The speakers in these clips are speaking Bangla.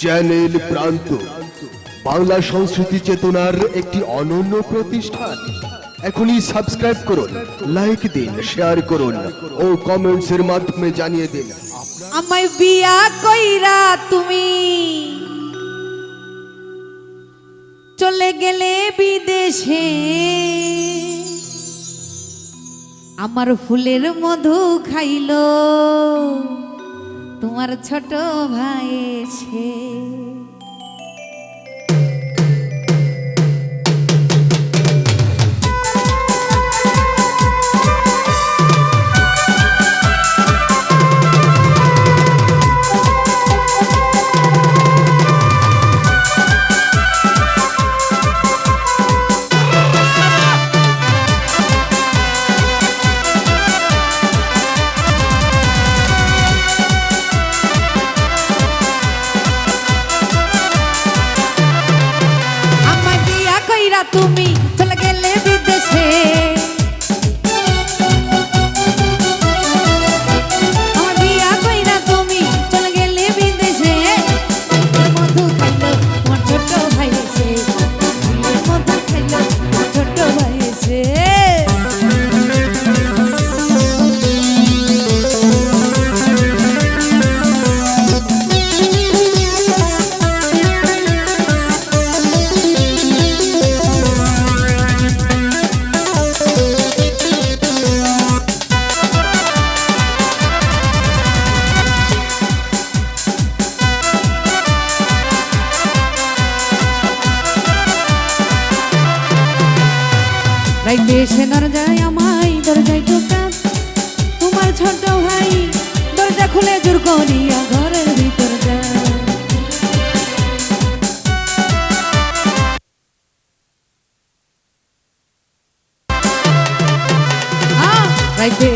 চ্যানেল প্রান্ত। বাংলা সংস্কৃতি চেতনার একটি অনন্য প্রতিষ্ঠান। এখনই সাবস্ক্রাইব করুন লাইক দিন শেয়ার করুন ও কমেন্টস এর মাধ্যমে জানিয়ে দিন। আমায় বিয়া কইরা তুমি চলে গেলে বিদেশে। আমার ফুলের মধু খাইলো। তোমার ছোট ভাই এসে তুমি চলে গেলে বিদেশে। রাইতে দরজায় আমায়, দরজায় টোকা। তোমার ছোট ভাই দরজা খুলে জোর করিয়া ঘরের ভিতর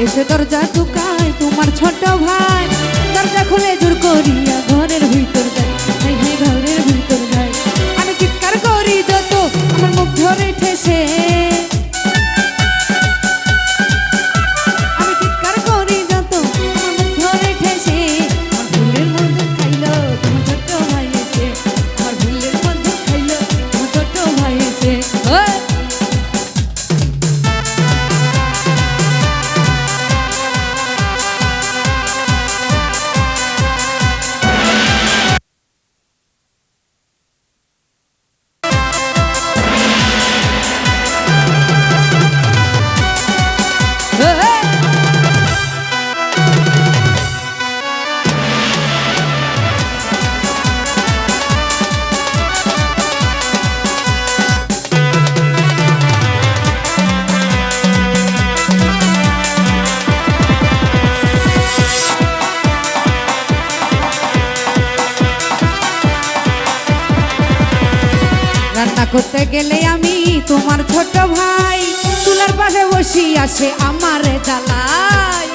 এসে দরজা টুকায়, তোমার ছোট ভাই দরজা খুলে জোর করিয়া করতে গেলে আমি তোমার ছোট ভাই। চুলার পাশে বসি আসে আমার জ্বালাই।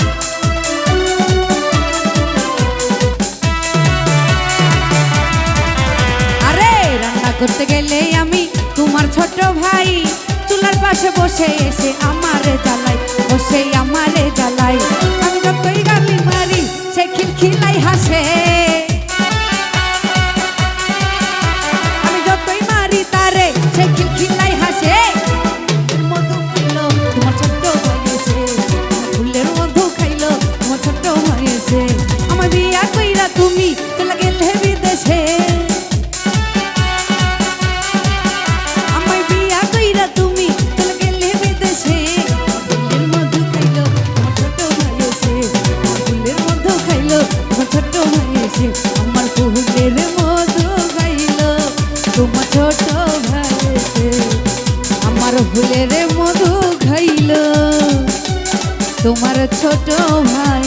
আরে, রান্না করতে গেলে আমি তোমার ছোট ভাই। চুলার পাশে বসে এসে আমার জ্বালাই, বসে আমার জ্বালাই। আমি যতই গালি মারি, সে খিলখিলাই হাসে। আমার ফুলের মধু খাইল তোমার ছোট ভাই